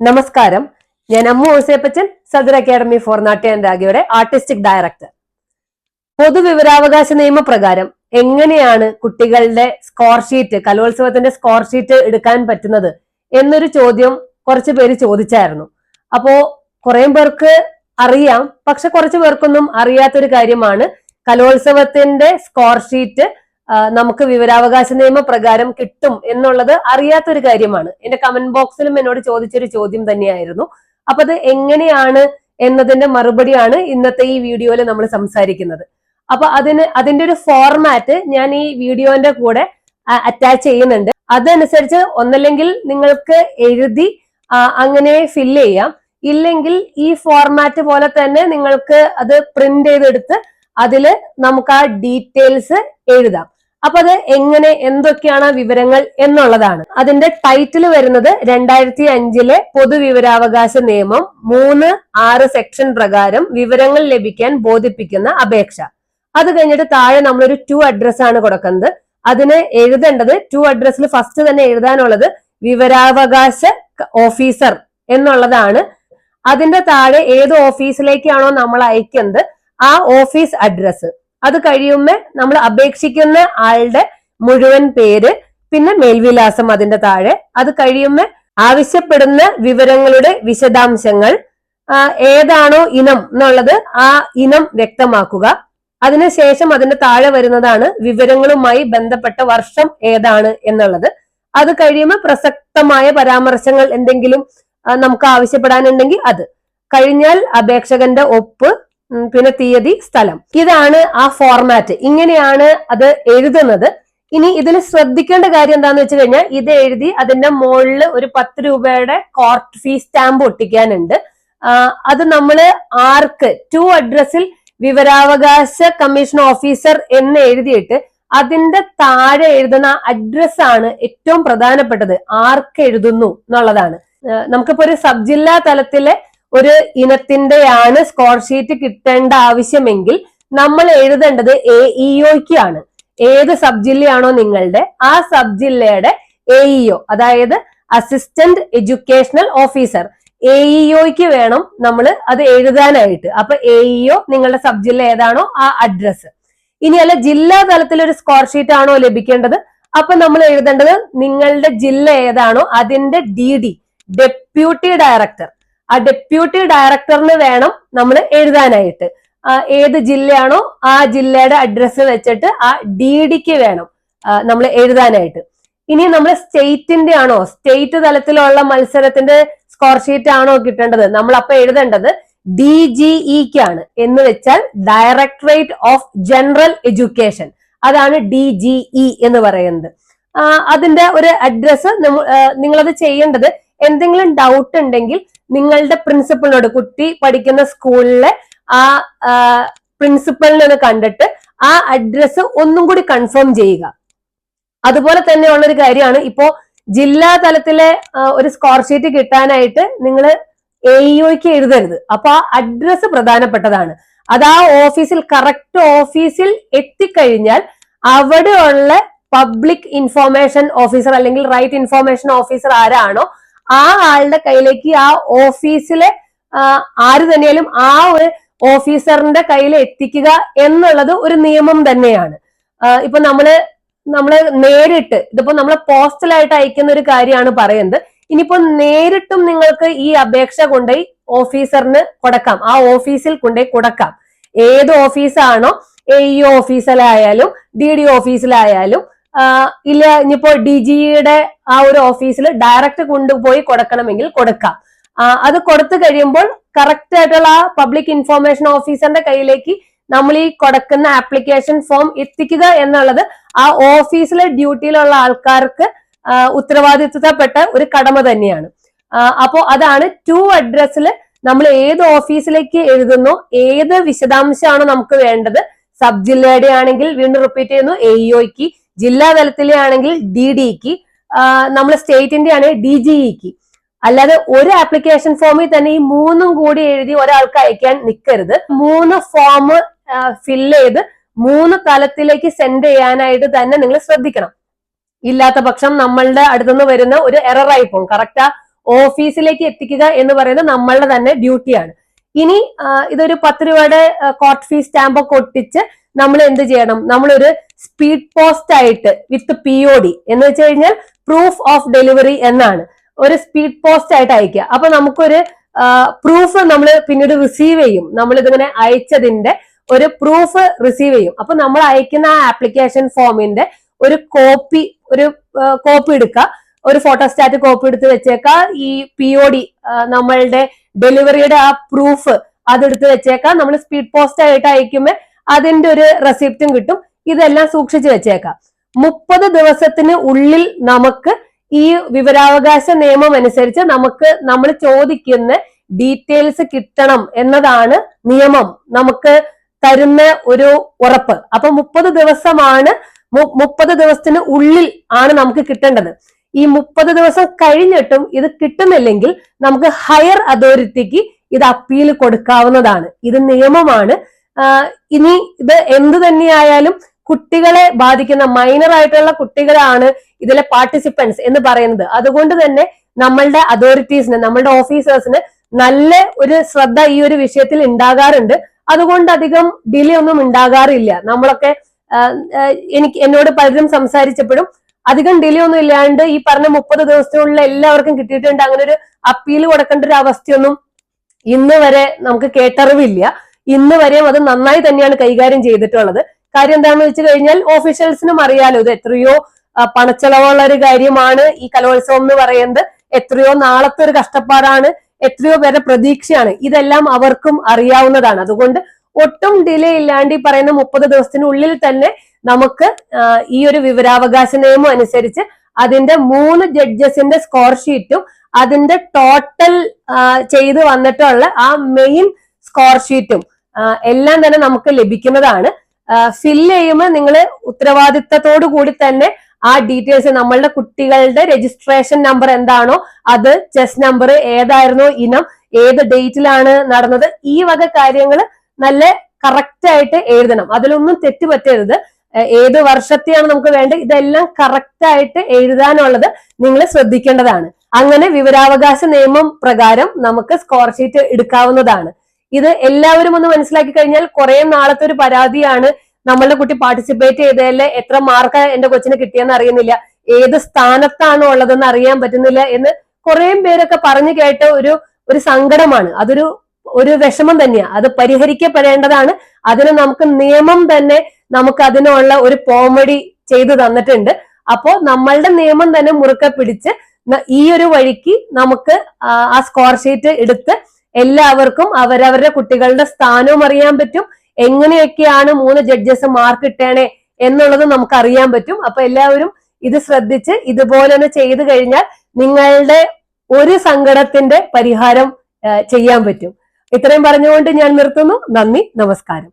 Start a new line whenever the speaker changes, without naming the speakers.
നമസ്കാരം. ഞാൻ Ammu Ouseppachan Sadar academy for Natya രാഗയുടെ ആർട്ടിസ്റ്റിക് ഡയറക്ടർ. പൊതുവിവരാവകാശ നിയമപ്രകാരം എങ്ങനെയാണ് കുട്ടികളുടെ സ്കോർ ഷീറ്റ് കലോത്സവത്തിന്റെ സ്കോർ ഷീറ്റ് എടുക്കാൻ പറ്റുന്നത് എന്നൊരു ചോദ്യം കുറച്ച് പേര് ചോദിച്ചായിരുന്നു. അപ്പോ കുറെ പേർക്ക് അറിയാം പക്ഷെ കുറച്ച് പേർക്കൊന്നും അറിയാത്തൊരു കാര്യമാണ് കലോത്സവത്തിന്റെ സ്കോർ ഷീറ്റ് നമുക്ക് വിവരാവകാശ നിയമപ്രകാരം കിട്ടും എന്നുള്ളത് അറിയാത്തൊരു കാര്യമാണ്. എന്റെ കമന്റ് ബോക്സിലും എന്നോട് ചോദിച്ചൊരു ചോദ്യം തന്നെയായിരുന്നു. അപ്പൊ അത് എങ്ങനെയാണ് എന്നതിന്റെ മറുപടിയാണ് ഇന്നത്തെ ഈ വീഡിയോയിൽ നമ്മൾ സംസാരിക്കുന്നത്. അപ്പൊ അതിന് അതിന്റെ ഒരു ഫോർമാറ്റ് ഞാൻ ഈ വീഡിയോന്റെ കൂടെ അറ്റാച്ച് ചെയ്യുന്നുണ്ട്. അതനുസരിച്ച് ഒന്നല്ലെങ്കിൽ നിങ്ങൾക്ക് എഴുതി അങ്ങനെ ഫില്ല് ചെയ്യാം. ഇല്ലെങ്കിൽ ഈ ഫോർമാറ്റ് പോലെ തന്നെ നിങ്ങൾക്ക് അത് പ്രിന്റ് ചെയ്തെടുത്ത് അതിൽ നമുക്ക് ആ ഡീറ്റെയിൽസ് എഴുതാം. അപ്പൊ അത് എങ്ങനെ എന്തൊക്കെയാണ് വിവരങ്ങൾ എന്നുള്ളതാണ്. അതിന്റെ ടൈറ്റിൽ വരുന്നത് രണ്ടായിരത്തി അഞ്ചിലെ പൊതുവിവരാവകാശ നിയമം മൂന്ന് ആറ് സെക്ഷൻ പ്രകാരം വിവരങ്ങൾ ലഭിക്കാൻ ബോധിപ്പിക്കുന്ന അപേക്ഷ. അത് കഴിഞ്ഞിട്ട് താഴെ നമ്മളൊരു ടു അഡ്രസ് ആണ് കൊടുക്കുന്നത്. അതിന് എഴുതേണ്ടത് ടു അഡ്രസ്സിൽ ഫസ്റ്റ് തന്നെ എഴുതാനുള്ളത് വിവരാവകാശ ഓഫീസർ എന്നുള്ളതാണ്. അതിന്റെ താഴെ ഏത് ഓഫീസിലേക്കാണോ നമ്മൾ അയക്കുന്നത് ആ ഓഫീസ് അഡ്രസ്സ് അത് കഴിയുമ്പോൾ നമ്മൾ അപേക്ഷിക്കുന്ന ആളുടെ മുഴുവൻ പേര് പിന്നെ മേൽവിലാസം അതിന്റെ താഴെ. അത് കഴിയുമ്പോൾ ആവശ്യപ്പെടുന്ന വിവരങ്ങളുടെ വിശദാംശങ്ങൾ ഏതാണോ ഇനം എന്നുള്ളത് ആ ഇനം വ്യക്തമാക്കുക. അതിനുശേഷം അതിന്റെ താഴെ വരുന്നതാണ് വിവരങ്ങളുമായി ബന്ധപ്പെട്ട വർഷം ഏതാണ് എന്നുള്ളത്. അത് കഴിയുമ്പോൾ പ്രസക്തമായ പരാമർശങ്ങൾ എന്തെങ്കിലും നമുക്ക് ആവശ്യപ്പെടാനുണ്ടെങ്കിൽ അത്. കഴിഞ്ഞാൽ അപേക്ഷകന്റെ ഒപ്പ് പിന്നെ തീയതി സ്ഥലം. ഇതാണ് ആ ഫോർമാറ്റ് ഇങ്ങനെയാണ് അത് എഴുതുന്നത്. ഇനി ഇതിൽ ശ്രദ്ധിക്കേണ്ട കാര്യം എന്താന്ന് വെച്ച് കഴിഞ്ഞാൽ ഇത് എഴുതി അതിന്റെ മുകളിൽ ഒരു പത്ത് രൂപയുടെ കോർട്ട് ഫീ സ്റ്റാമ്പ് ഒട്ടിക്കാനുണ്ട്. അത് നമ്മൾ ആർക്ക്? ടു അഡ്രസ്സിൽ വിവരാവകാശ കമ്മീഷൻ ഓഫീസർ എന്ന് എഴുതിയിട്ട് അതിന്റെ താഴെ എഴുതുന്ന അഡ്രസ് ആണ് ഏറ്റവും പ്രധാനപ്പെട്ടത്. ആർക്ക് എഴുതുന്നു എന്നുള്ളതാണ്. നമുക്കിപ്പോ ഒരു സബ് ജില്ലാ തലത്തിലെ ഒരു ഇനത്തിന്റെയാണ് സ്കോർ ഷീറ്റ് കിട്ടേണ്ട ആവശ്യമെങ്കിൽ നമ്മൾ എഴുതേണ്ടത് എ ഇഒക്ക് ആണ്. ഏത് സബ് ജില്ലയാണോ നിങ്ങളുടെ ആ സബ് ജില്ലയുടെ എ ഇഒ അതായത് അസിസ്റ്റന്റ് എഡ്യൂക്കേഷണൽ ഓഫീസർ എ ഇഒക്ക് വേണം നമ്മൾ അത് എഴുതാനായിട്ട്. അപ്പൊ എ ഇഒ നിങ്ങളുടെ സബ് ജില്ല ഏതാണോ ആ അഡ്രസ് ഇനി അല്ല ജില്ലാ തലത്തിൽ ഒരു സ്കോർ ഷീറ്റ് ആണോ ലഭിക്കേണ്ടത്? അപ്പൊ നമ്മൾ എഴുതേണ്ടത് നിങ്ങളുടെ ജില്ല ഏതാണോ അതിന്റെ ഡി ഡി ഡെപ്യൂട്ടി ഡയറക്ടർ ആ ഡെപ്യൂട്ടി ഡയറക്ടറിന് വേണം നമ്മൾ എഴുതാനായിട്ട്. ഏത് ജില്ലയാണോ ആ ജില്ലയുടെ അഡ്രസ്സ് വെച്ചിട്ട് ആ ഡി ഡിക്ക് വേണം നമ്മൾ എഴുതാനായിട്ട്. ഇനി നമ്മൾ സ്റ്റേറ്റിന്റെ ആണോ? സ്റ്റേറ്റ് തലത്തിലുള്ള മത്സരത്തിന്റെ സ്കോർ ഷീറ്റ് ആണോ കിട്ടേണ്ടത്? നമ്മൾ അപ്പൊ എഴുതേണ്ടത് ഡി ജി ഇക്കാണ് എന്ന് വെച്ചാൽ ഡയറക്ടറേറ്റ് ഓഫ് ജനറൽ എഡ്യൂക്കേഷൻ അതാണ് ഡി ജി ഇ എന്ന് പറയുന്നത്. അതിന്റെ ഒരു അഡ്രസ്സ് നിങ്ങളത് ചെയ്യേണ്ടത് എന്തെങ്കിലും ഡൗട്ട് ഉണ്ടെങ്കിൽ നിങ്ങളുടെ പ്രിൻസിപ്പളിനോട് കുട്ടി പഠിക്കുന്ന സ്കൂളിലെ ആ പ്രിൻസിപ്പലിനെ ഒന്ന് കണ്ടിട്ട് ആ അഡ്രസ്സ് ഒന്നും കൂടി കൺഫേം ചെയ്യുക. അതുപോലെ തന്നെ ഉള്ളൊരു കാര്യമാണ് ഇപ്പോ ജില്ലാ തലത്തിലെ ഒരു സ്കോർ ഷീറ്റ് കിട്ടാനായിട്ട് നിങ്ങൾ എ ഇഒക്ക് എഴുതരുത്. അപ്പൊ ആ അഡ്രസ്സ് പ്രധാനപ്പെട്ടതാണ്. അത് ആ ഓഫീസിൽ കറക്റ്റ് ഓഫീസിൽ എത്തിക്കഴിഞ്ഞാൽ അവിടെയുള്ള പബ്ലിക് ഇൻഫോർമേഷൻ ഓഫീസർ അല്ലെങ്കിൽ റൈറ്റ് ഇൻഫോർമേഷൻ ഓഫീസർ ആരാണോ ആ ആളുടെ കയ്യിലേക്ക് ആ ഓഫീസിലെ ആര് തന്നെയാലും ആ ഒരു ഓഫീസറിന്റെ കയ്യിൽ എത്തിക്കുക എന്നുള്ളത് ഒരു നിയമം തന്നെയാണ്. ഇപ്പൊ നമ്മൾ നമ്മൾ നേരിട്ട് ഇതിപ്പോ നമ്മൾ പോസ്റ്റലായിട്ട് അയക്കുന്ന ഒരു കാര്യമാണ് പറയുന്നത്. ഇനിയിപ്പോ നേരിട്ടും നിങ്ങൾക്ക് ഈ അപേക്ഷ കൊണ്ടുപോയി ഓഫീസറിന് കൊടുക്കാം. ആ ഓഫീസിൽ കൊണ്ടുപോയി കൊടുക്കാം. ഏത് ഓഫീസാണോ എ ഇ ഓഫീസിലായാലും ഡി ഡി ഓഫീസിലായാലും ഇല്ല ഇനിയിപ്പോ ഡി ജിയുടെ ആ ഒരു ഓഫീസിൽ ഡയറക്റ്റ് കൊണ്ടുപോയി കൊടുക്കണമെങ്കിൽ കൊടുക്കാം. അത് കൊടുത്തു കഴിയുമ്പോൾ കറക്റ്റ് ആയിട്ടുള്ള ആ പബ്ലിക് ഇൻഫോർമേഷൻ ഓഫീസറിന്റെ കയ്യിലേക്ക് നമ്മൾ ഈ കൊടുക്കുന്ന ആപ്ലിക്കേഷൻ ഫോം എത്തിക്കുക എന്നുള്ളത് ആ ഓഫീസിലെ ഡ്യൂട്ടിയിലുള്ള ആൾക്കാർക്ക് ഉത്തരവാദിത്വപ്പെട്ട ഒരു കടമ തന്നെയാണ്. അപ്പോ അതാണ് ടു അഡ്രസ്സിൽ നമ്മൾ ഏത് ഓഫീസിലേക്ക് എഴുതുന്നു ഏത് വിശദാംശമാണ് നമുക്ക് വേണ്ടത്. സബ് ജില്ലയുടെ ആണെങ്കിൽ വീണ്ടും റിപ്പീറ്റ് ചെയ്യുന്നു എ ഇഒക്ക് ജില്ലാ തലത്തിലെ ആണെങ്കിൽ ഡി ഡിക്ക് നമ്മൾ സ്റ്റേറ്റിന്റെ ആണെങ്കിൽ ഡി ജിഇക്ക് അല്ലാതെ ഒരു ആപ്ലിക്കേഷൻ ഫോമിൽ തന്നെ ഈ മൂന്നും കൂടി എഴുതി ഒരാൾക്ക് അയക്കാൻ നിൽക്കരുത് മൂന്ന് ഫോം ഫില്ല് ചെയ്ത് മൂന്ന് തലത്തിലേക്ക് സെൻഡ് ചെയ്യാനായിട്ട് തന്നെ നിങ്ങൾ ശ്രദ്ധിക്കണം. ഇല്ലാത്ത പക്ഷം നമ്മളുടെ അടുത്തുനിന്ന് വരുന്ന ഒരു എററായി പോകും. കറക്റ്റ് ഓഫീസിലേക്ക് എത്തിക്കുക എന്ന് പറയുന്നത് നമ്മളുടെ തന്നെ ഡ്യൂട്ടിയാണ് ഇനി ഇതൊരു പത്ത് രൂപയുടെ കോർട്ട് ഫീസ് സ്റ്റാമ്പ് ഒക്കെ ഒട്ടിച്ച് നമ്മൾ എന്ത് ചെയ്യണം? നമ്മളൊരു സ്പീഡ് പോസ്റ്റ് ആയിട്ട് വിത്ത് പി ഒ ഡി എന്ന് വെച്ച് കഴിഞ്ഞാൽ പ്രൂഫ് ഓഫ് ഡെലിവറി എന്നാണ്. ഒരു സ്പീഡ് പോസ്റ്റ് ആയിട്ട് അയക്കുക അപ്പൊ നമുക്കൊരു പ്രൂഫ് നമ്മൾ പിന്നീട് റിസീവ് ചെയ്യും. നമ്മൾ ഇതിങ്ങനെ അയച്ചതിന്റെ ഒരു പ്രൂഫ് റിസീവ് ചെയ്യും. അപ്പൊ നമ്മൾ അയക്കുന്ന ആ ആപ്ലിക്കേഷൻ ഫോമിന്റെ ഒരു കോപ്പി ഒരു കോപ്പി എടുക്കുക. ഒരു ഫോട്ടോസ്റ്റാറ്റ് കോപ്പി എടുത്ത് വെച്ചേക്ക ഈ പി ഒ ഡി നമ്മളുടെ ഡെലിവറിയുടെ ആ പ്രൂഫ് അതെടുത്ത് വെച്ചേക്കാം നമ്മൾ സ്പീഡ് പോസ്റ്റ് ആയിട്ട് അയക്കുമ്പോൾ അതിന്റെ ഒരു റെസിപ്റ്റും കിട്ടും. ഇതെല്ലാം സൂക്ഷിച്ചു വെച്ചേക്കാം. മുപ്പത് ദിവസത്തിന് ഉള്ളിൽ നമുക്ക് ഈ വിവരാവകാശ നിയമം അനുസരിച്ച് നമുക്ക് നമ്മൾ ചോദിക്കുന്ന ഡീറ്റെയിൽസ് കിട്ടണം എന്നതാണ് നിയമം. നമുക്ക് തരുന്ന ഒരു ഉറപ്പ്. അപ്പൊ മുപ്പത് ദിവസമാണ് മുപ്പത് ദിവസത്തിന് ഉള്ളിൽ ആണ് നമുക്ക് കിട്ടേണ്ടത്. ഈ മുപ്പത് ദിവസം കഴിഞ്ഞിട്ടും ഇത് കിട്ടുന്നില്ലെങ്കിൽ നമുക്ക് ഹയർ അതോറിറ്റിക്ക് ഇത് അപ്പീൽ കൊടുക്കാവുന്നതാണ്. ഇത് നിയമമാണ്. ഇനി ഇത് എന്ത് തന്നെയായാലും കുട്ടികളെ ബാധിക്കുന്ന മൈനർ ആയിട്ടുള്ള കുട്ടികളാണ് ഇതിലെ പാർട്ടിസിപ്പൻസ് എന്ന് പറയുന്നത്. അതുകൊണ്ട് തന്നെ നമ്മളുടെ അതോറിറ്റീസിന് നമ്മളുടെ ഓഫീസേഴ്സിന് നല്ല ഒരു ശ്രദ്ധ ഈ ഒരു വിഷയത്തിൽ ഉണ്ടാകാറുണ്ട്. അതുകൊണ്ട് അധികം ഡിലേ ഒന്നും ഉണ്ടാകാറില്ല. നമ്മളൊക്കെ എനിക്ക് എന്നോട് പലരും സംസാരിച്ചപ്പോഴും അധികം ഡിലേ ഒന്നും ഇല്ലാണ്ട് ഈ പറഞ്ഞ മുപ്പത് ദിവസത്തിനുള്ള എല്ലാവർക്കും കിട്ടിയിട്ടുണ്ട്. അങ്ങനെ ഒരു അപ്പീൽ കൊടുക്കേണ്ട ഒരു അവസ്ഥയൊന്നും ഇന്ന് വരെ നമുക്ക് കേട്ടറിവില്ല. ഇന്ന് വരെയും അത് നന്നായി തന്നെയാണ് കൈകാര്യം ചെയ്തിട്ടുള്ളത്. കാര്യം എന്താണെന്ന് വെച്ച് കഴിഞ്ഞാൽ ഓഫീഷ്യൽസിനും അറിയാലോ ഇത് എത്രയോ പണച്ചെലവുള്ള ഒരു കാര്യമാണ് ഈ കലോത്സവം എന്ന് പറയുന്നത്. എത്രയോ നാളത്തെ ഒരു കഷ്ടപ്പാടാണ്. എത്രയോ പേരുടെ പ്രതീക്ഷയാണ്. ഇതെല്ലാം അവർക്കും അറിയാവുന്നതാണ്. അതുകൊണ്ട് ഒട്ടും ഡിലേ ഇല്ലാണ്ട് ഈ പറയുന്ന മുപ്പത് ദിവസത്തിനുള്ളിൽ തന്നെ നമുക്ക് ഈ ഒരു വിവരാവകാശ നിയമം അനുസരിച്ച് അതിന്റെ മൂന്ന് ജഡ്ജസിന്റെ സ്കോർ ഷീറ്റും അതിന്റെ ടോട്ടൽ ചെയ്ത് വന്നിട്ടുള്ള ആ മെയിൻ സ്കോർ ഷീറ്റും എല്ലാം തന്നെ നമുക്ക് ലഭിക്കുന്നതാണ്. ഫില്ല് ചെയ്യുമ്പോൾ നിങ്ങൾ ഉത്തരവാദിത്തത്തോടു കൂടി തന്നെ ആ ഡീറ്റെയിൽസ് നമ്മളുടെ കുട്ടികളുടെ രജിസ്ട്രേഷൻ നമ്പർ എന്താണോ അത് ചെസ് നമ്പർ ഏതായിരുന്നോ ഇനം ഏത് ഡേറ്റിലാണ് നടന്നത് ഈ വക കാര്യങ്ങൾ നല്ല കറക്റ്റ് ആയിട്ട് എഴുതണം. അതിലൊന്നും തെറ്റ് പറ്റരുത്. ഏത് വർഷത്തെയാണ് നമുക്ക് വേണ്ടത് ഇതെല്ലാം കറക്റ്റ് ആയിട്ട് എഴുതാനുള്ളത് നിങ്ങൾ ശ്രദ്ധിക്കേണ്ടതാണ്. അങ്ങനെ വിവരാവകാശ നിയമം പ്രകാരം നമുക്ക് സ്കോർ ഷീറ്റ് എടുക്കാവുന്നതാണ്. ഇത് എല്ലാവരും ഒന്ന് മനസ്സിലാക്കി കഴിഞ്ഞാൽ കുറെ നാളത്തെ ഒരു പരാതിയാണ് നമ്മളുടെ കുട്ടി പാർട്ടിസിപ്പേറ്റ് ചെയ്തതിൽ എത്ര മാർക്ക് എന്റെ കൊച്ചിന് കിട്ടിയെന്ന് അറിയുന്നില്ല. ഏത് സ്ഥാനത്താണ് ഉള്ളതെന്ന് അറിയാൻ പറ്റുന്നില്ല എന്ന് കുറെ പേരൊക്കെ പറഞ്ഞു കേട്ട ഒരു ഒരു സങ്കടമാണ്. അതൊരു ഒരു വിഷമം തന്നെയാണ് അത് പരിഹരിക്കപ്പെടേണ്ടതാണ്. അതിന് നമുക്ക് നിയമം തന്നെ നമുക്ക് അതിനുള്ള ഒരു പോമഡി ചെയ്തു തന്നിട്ടുണ്ട്. അപ്പോ നമ്മളുടെ നിയമം തന്നെ മുറുക്കെ പിടിച്ച് ഈ ഒരു വഴിക്ക് നമുക്ക് ആ സ്കോർ ഷീറ്റ് എടുത്ത് എല്ലാവർക്കും അവരവരുടെ കുട്ടികളുടെ സ്ഥാനവും അറിയാൻ പറ്റും. എങ്ങനെയൊക്കെയാണ് മൂന്ന് ജഡ്ജസ് മാർക്ക് ഇട്ടേണേ എന്നുള്ളത് നമുക്ക് അറിയാൻ പറ്റും. അപ്പൊ എല്ലാവരും ഇത് ശ്രദ്ധിച്ച് ഇതുപോലെ തന്നെ ചെയ്തു കഴിഞ്ഞാൽ നിങ്ങളുടെ ഒരു സങ്കടത്തിന്റെ പരിഹാരം ചെയ്യാൻ പറ്റും. ഇത്രയും പറഞ്ഞുകൊണ്ട് ഞാൻ നിർത്തുന്നു. നന്ദി നമസ്കാരം.